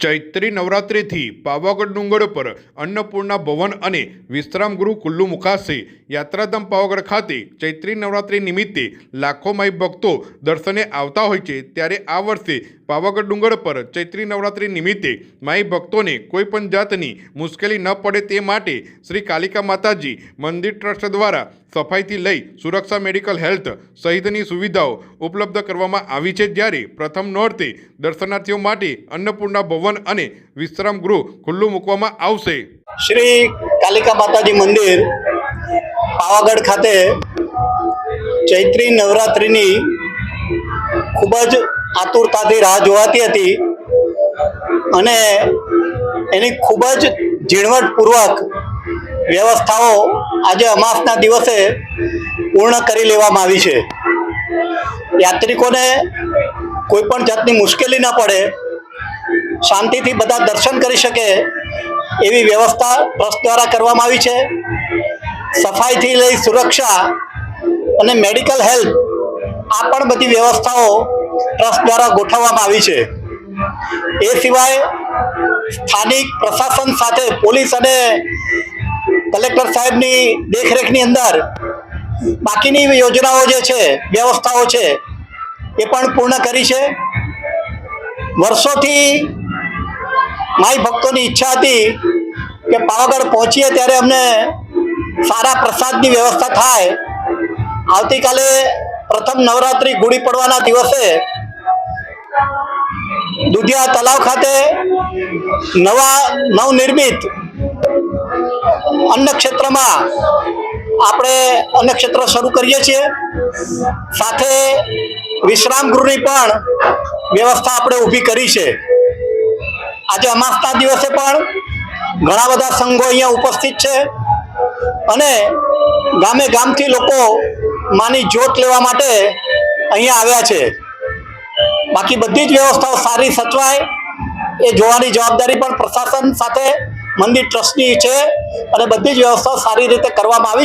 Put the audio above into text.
ચૈત્રી નવરાત્રિથી પાવાગઢ ડુંગર પર અન્નપૂર્ણા ભવન અને વિશ્રામ ગૃહ ખુલ્લું મુકાશે. યાત્રાધામ પાવાગઢ ખાતે ચૈત્રી નવરાત્રિ નિમિત્તે લાખો માઈ ભક્તો દર્શને આવતા હોય છે. ત્યારે આ વર્ષે પાવાગઢ ડુંગર પર ચૈત્રી નવરાત્રિ નિમિત્તે માઈ ભક્તોને કોઈપણ જાતની મુશ્કેલી ન પડે તે માટે શ્રી કાલિકા માતાજી મંદિર ટ્રસ્ટ દ્વારા સફાઈથી લઈ સુરક્ષા મેડિકલ હેલ્થ સહિતની સુવિધાઓ ઉપલબ્ધ કરવામાં આવી છે. જ્યારે પ્રથમ નોરતે દર્શનાર્થીઓ માટે અન્નપૂર્ણા ભવન અને વિશ્રામ ગૃહ ખુલ્લું મૂકવામાં આવશે. શ્રી કાલિકા માતાજી મંદિર પાવાગઢ ખાતે ચૈત્રી નવરાત્રિની ખૂબ જ આતુરતાથી રાહ જોવાતી હતી અને એની ખૂબ જ ઝીણવટપૂર્વક વ્યવસ્થાઓ આજે અમાસના દિવસે પૂર્ણ કરી લેવામાં આવી છે. યાત્રિકોને કોઈ પણ જાતની મુશ્કેલી ન પડે, શાંતિથી બધા દર્શન કરી શકે એવી વ્યવસ્થા ટ્રસ્ટ દ્વારા કરવામાં આવી છે. સફાઈથી લઈ સુરક્ષા અને મેડિકલ હેલ્પ આ પણ બધી વ્યવસ્થાઓ ટ્રસ્ટ દ્વારા ગોઠવવામાં આવી છે. એ સિવાય સ્થાનિક પ્રશાસન સાથે પોલીસ અને કલેક્ટર સાહેબની દેખરેખની અંદર બાકીની યોજનાઓ જે છે, વ્યવસ્થાઓ છે, એ પણ પૂર્ણ કરી છે. વર્ષોથી માઈ ભક્તોની ઈચ્છા હતી કે પાવાગઢ પહોંચીએ ત્યારે અમને સારા પ્રસાદની વ્યવસ્થા થાય. આવતીકાલે પ્રથમ નવરાત્રિ ગુડી પડવાના દિવસે દુધિયા તલાવ ખાતે નવા નવનિર્મિત અન્ન ક્ષેત્રમાં આપણે અન્ન ક્ષેત્ર શરૂ કરીએ છીએ. સાથે વિશ્રામ ગૃહની પણ વ્યવસ્થા આપણે ઊભી કરી છે. આજે અમાસના દિવસે પણ ઘણા બધા સંઘો અહીંયા ઉપસ્થિત છે અને ગામે ગામથી લોકો માની જોત લેવા માટે અહીંયા આવ્યા છે. બાકી બધી જ વ્યવસ્થાઓ સારી સચવાય, એ જોવાની જવાબદારી પણ પ્રશાસન સાથે, મંદિર ટ્રસ્ટની છે, અને બધી જ વ્યવસ્થાઓ સારી રીતે કરવામાં આવી છે.